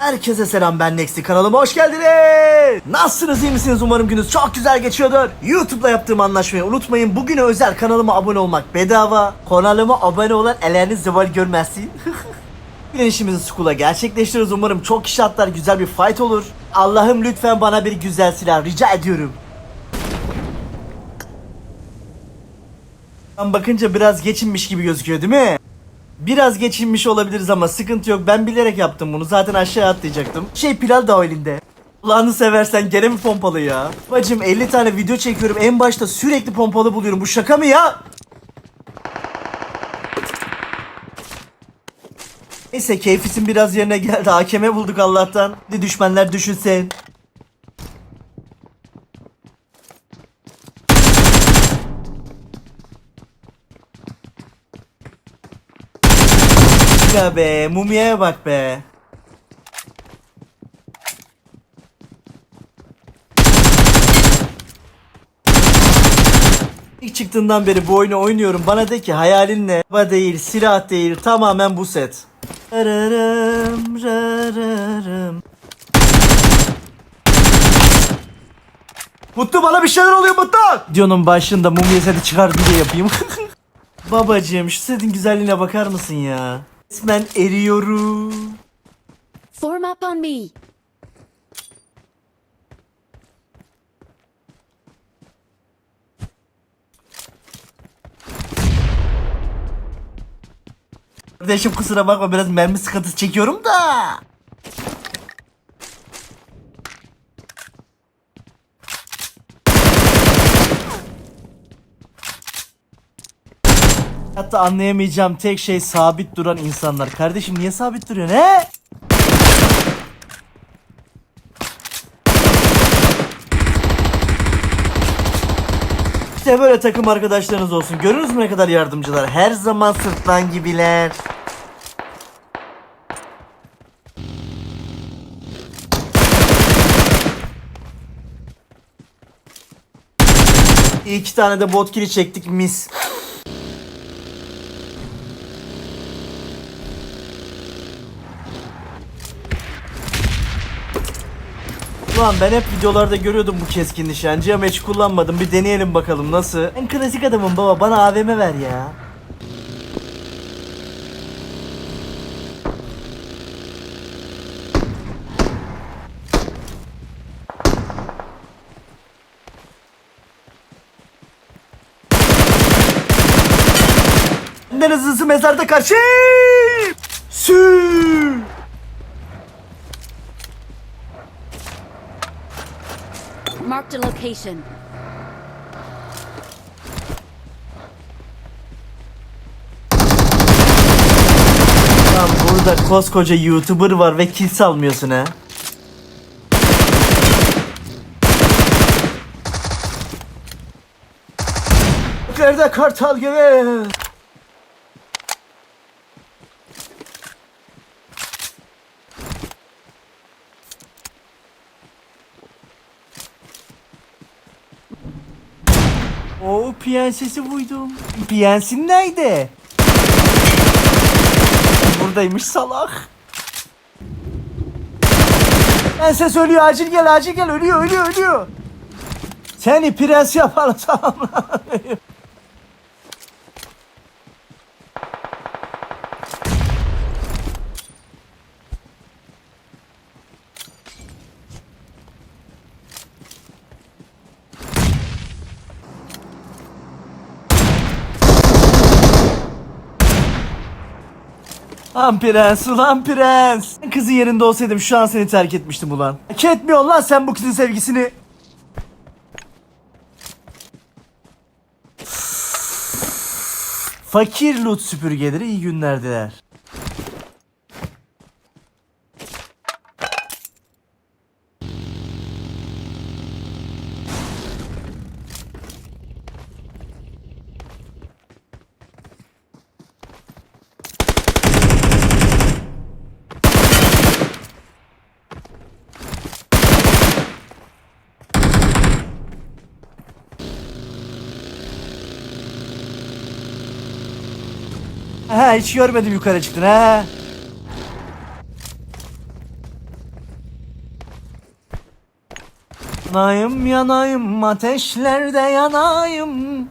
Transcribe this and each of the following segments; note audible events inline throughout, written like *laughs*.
Herkese selam ben Nexi kanalıma hoş geldiniz. Nasılsınız iyi misiniz umarım gününüz çok güzel geçiyordur. YouTube'la yaptığım anlaşmayı unutmayın. Bugüne özel kanalıma abone olmak bedava. Kanalıma abone olan elleriniz zeval görmezsin. *laughs* Bugün işimizi Skull'a gerçekleştiriyoruz. Umarım çok kişi atlar güzel bir fight olur. Allah'ım lütfen bana bir güzel silah rica ediyorum. Ben bakınca biraz geçinmiş gibi gözüküyor değil mi? Biraz geçinmiş olabiliriz ama sıkıntı yok. Ben bilerek yaptım bunu. Zaten aşağı atlayacaktım. Şey Pilal da o elinde. Ulanı seversen gene mi pompalı ya? Bacım 50 tane video çekiyorum. En başta sürekli pompalı buluyorum. Bu şaka mı ya? Neyse keyfisin biraz yerine geldi. Hakeme bulduk Allah'tan. Hadi düşmanlar düşünsün. Ya be mumyaya bak be. İlk çıktığından beri bu oyunu oynuyorum. Bana de ki hayalin ne? Araba değil, silah değil, tamamen bu set. Rararım, rararım. Mutlu bana bir şeyler oluyor Mutlu. Videonun başında mumya seti çıkardım diye yapayım. *laughs* Babacığım şu setin güzelliğine bakar mısın ya? Resmen eriyorum. Form up on me. Kardeşim kusura bakma biraz mermi sıkıntısı çekiyorum da. Hatta anlayamayacağım tek şey sabit duran insanlar. Kardeşim niye sabit duruyorsun he? İşte böyle takım arkadaşlarınız olsun. Görüyorsunuz mu ne kadar yardımcılar? Her zaman sırtlan gibiler. İki tane de bot kili çektik mis. Ulan ben hep videolarda görüyordum bu keskin nişancı ama hiç kullanmadım. Bir deneyelim bakalım nasıl. Ben klasik adamım baba bana AVM ver ya. Benden hızlısı mezarda karşı. Sü. Marked a location. Lan burada koskoca YouTuber var ve kill salmıyorsun ha. Nerede kartal gibi? O piyensesi buydum. Piyensin nerede? Buradaymış salak. Ben ses ölüyor acil gel acil gel ölüyor ölüyor ölüyor. Seni prens yapalım Lan prens ulan prens. Kızın yerinde olsaydım şu an seni terk etmiştim ulan. Hak etmiyorsun lan sen bu kızın sevgisini. Fakir loot süpürgeleri iyi günler diler. Ha hiç görmedim yukarı çıktın ha. Yanayım yanayım ateşlerde yanayım.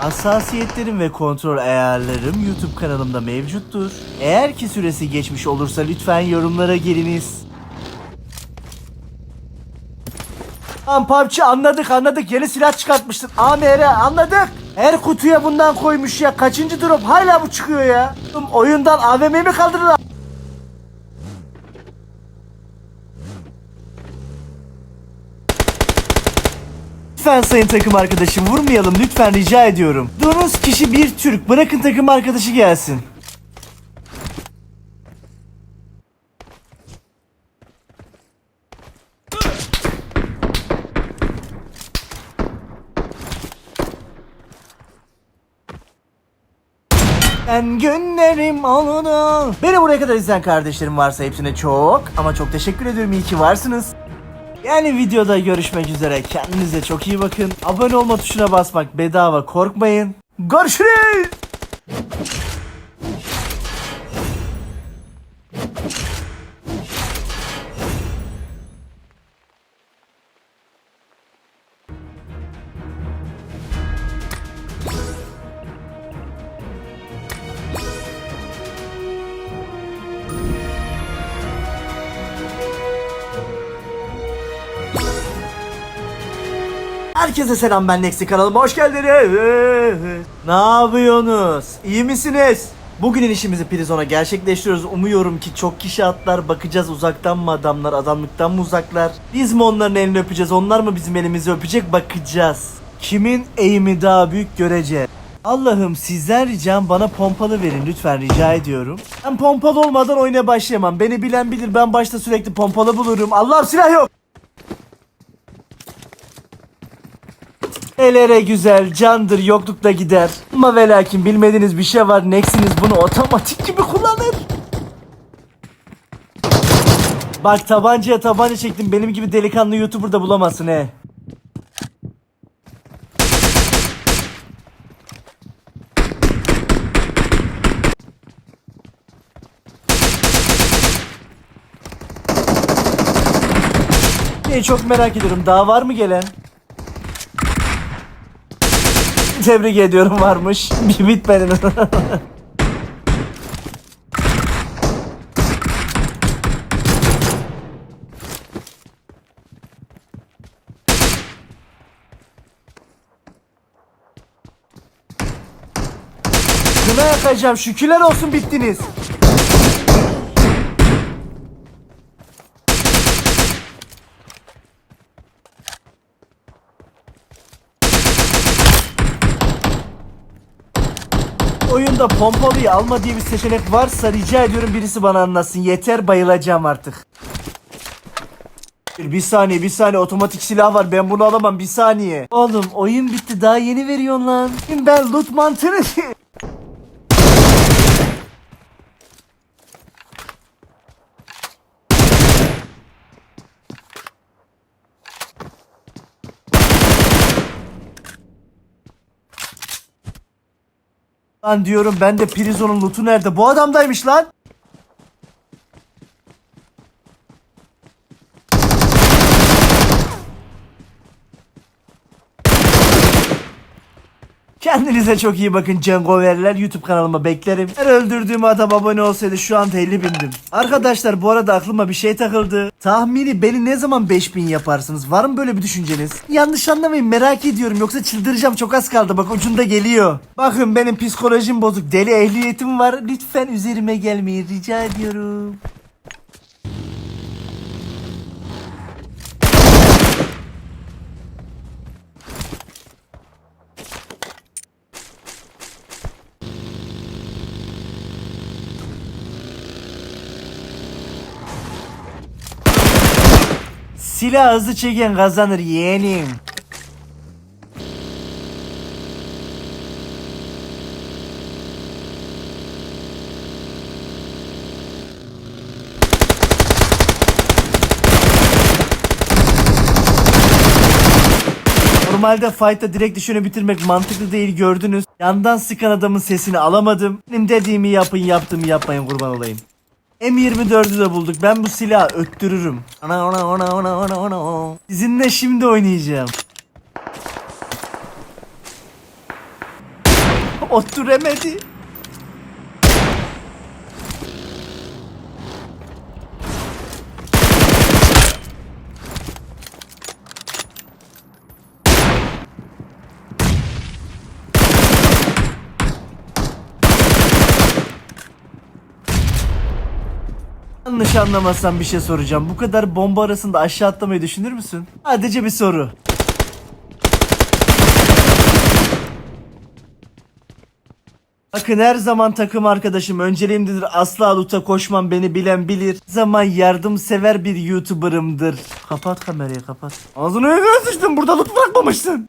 Hassasiyetlerim ve kontrol ayarlarım YouTube kanalımda mevcuttur. Eğer ki süresi geçmiş olursa lütfen yorumlara geliniz. Tamam PUBG anladık anladık yeni silah çıkartmıştın AMR anladık. Her kutuya bundan koymuş ya kaçıncı drop hala bu çıkıyor ya. Oyundan AVM'yi mi kaldırırlar? Lütfen sayın takım arkadaşım vurmayalım lütfen rica ediyorum. Durduğunuz kişi bir Türk bırakın takım arkadaşı gelsin. Ben günlerim oldu. Beni buraya kadar izleyen kardeşlerim varsa hepsine çok ama çok teşekkür ediyorum. İyi ki varsınız. Yani videoda görüşmek üzere. Kendinize çok iyi bakın. Abone olma tuşuna basmak bedava korkmayın. Görüşürüz. Herkese selam ben Lexi kanalıma hoş geldiniz. Ne yapıyorsunuz? İyi misiniz? Bugünün işimizi prizona gerçekleştiriyoruz. Umuyorum ki çok kişi atlar. Bakacağız uzaktan mı adamlar, adamlıktan mı uzaklar? Biz mi onların elini öpeceğiz, onlar mı bizim elimizi öpecek? Bakacağız. Kimin eğimi daha büyük göreceğiz. Allah'ım sizden ricam bana pompalı verin lütfen rica ediyorum. Ben pompalı olmadan oyuna başlayamam. Beni bilen bilir ben başta sürekli pompalı bulurum. Allah'ım silah yok. Elere güzel, candır, yoklukta gider. Ama ve bilmediğiniz bir şey var. Nex'iniz bunu otomatik gibi kullanır. Bak tabancaya tabanca çektim. Benim gibi delikanlı YouTuber da bulamazsın he. Çok merak ediyorum. Daha var mı gelen? Tebrik ediyorum varmış. *laughs* Bir bitmedi. Kına *laughs* yakacağım. Şükürler olsun bittiniz. Oyunda pompalıyı alma diye bir seçenek varsa rica ediyorum birisi bana anlatsın. Yeter bayılacağım artık. Bir, saniye bir saniye otomatik silah var ben bunu alamam bir saniye. Oğlum oyun bitti daha yeni veriyorsun lan. Ben loot mantığını... *laughs* Lan diyorum ben de Prizon'un loot'u nerede? Bu adamdaymış lan. Kendinize çok iyi bakın Cengoverler YouTube kanalıma beklerim. Her öldürdüğüm adam abone olsaydı şu anda 50 bindim. Arkadaşlar bu arada aklıma bir şey takıldı. Tahmini beni ne zaman 5000 yaparsınız? Var mı böyle bir düşünceniz? Yanlış anlamayın merak ediyorum yoksa çıldıracağım çok az kaldı bak ucunda geliyor. Bakın benim psikolojim bozuk deli ehliyetim var. Lütfen üzerime gelmeyin rica ediyorum. Silah hızlı çeken kazanır yeğenim. Normalde fight'ta direkt düşünü bitirmek mantıklı değil gördünüz. Yandan sıkan adamın sesini alamadım. Benim dediğimi yapın yaptığımı yapmayın kurban olayım. M24'ü de bulduk. Ben bu silahı öttürürüm. Ana ona ona ona ona ona. Sizinle şimdi oynayacağım. Oturemedi. Yanlış anlamazsam bir şey soracağım. Bu kadar bomba arasında aşağı atlamayı düşünür müsün? Sadece bir soru. Bakın her zaman takım arkadaşım önceliğimdedir. Asla luta koşmam beni bilen bilir. Zaman yardımsever bir YouTuber'ımdır. Kapat kamerayı kapat. Ağzını öyle sıçtın burada loot bırakmamışsın.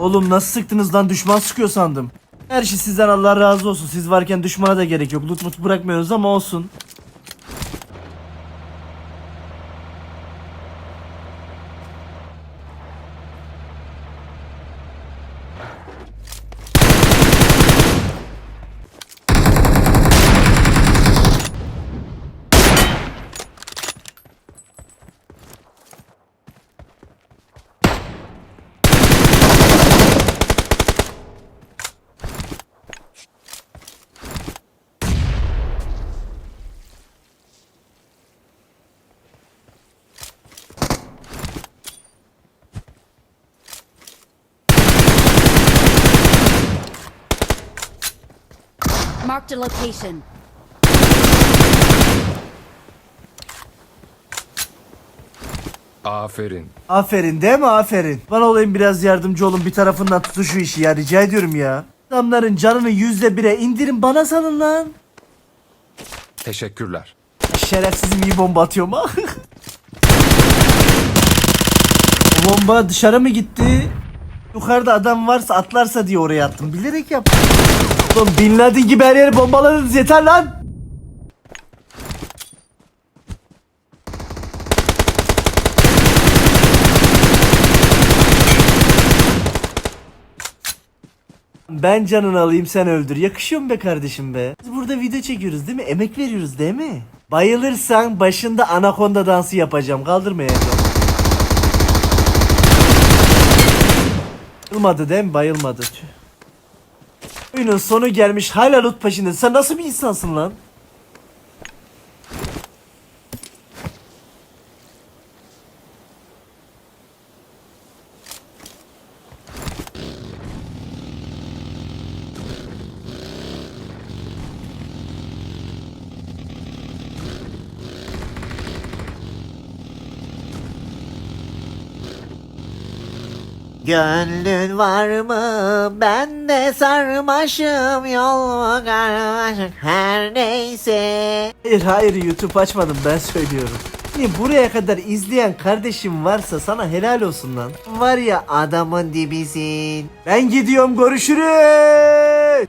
Oğlum nasıl sıktınız lan düşman sıkıyor sandım. Her şey sizden Allah razı olsun. Siz varken düşmana da gerek yok. Loot mut bırakmıyoruz ama olsun. Marked a location. Aferin. Aferin değil mi aferin. Bana olayım biraz yardımcı olun bir tarafından tutun şu işi ya rica ediyorum ya. Adamların canını yüzde bire indirin bana salın lan. Teşekkürler. Şerefsizim iyi bomba atıyorum *laughs* ha. o bomba dışarı mı gitti? Yukarıda adam varsa atlarsa diye oraya attım. Bilerek yaptım. Oğlum Bin Laden gibi her yeri bombaladınız yeter lan. Ben canını alayım sen öldür. Yakışıyor mu be kardeşim be? Biz burada video çekiyoruz değil mi? Emek veriyoruz değil mi? Bayılırsan başında anakonda dansı yapacağım. Kaldırmayacağım. Bayılmadı değil mi? Bayılmadı. Oyunun sonu gelmiş hala loot peşinde. Sen nasıl bir insansın lan? Gönlün var mı? Ben de sarmaşım yol karmaşık her neyse. Hayır hayır YouTube açmadım ben söylüyorum. Hani buraya kadar izleyen kardeşim varsa sana helal olsun lan. Var ya adamın dibisin. Ben gidiyorum görüşürüz.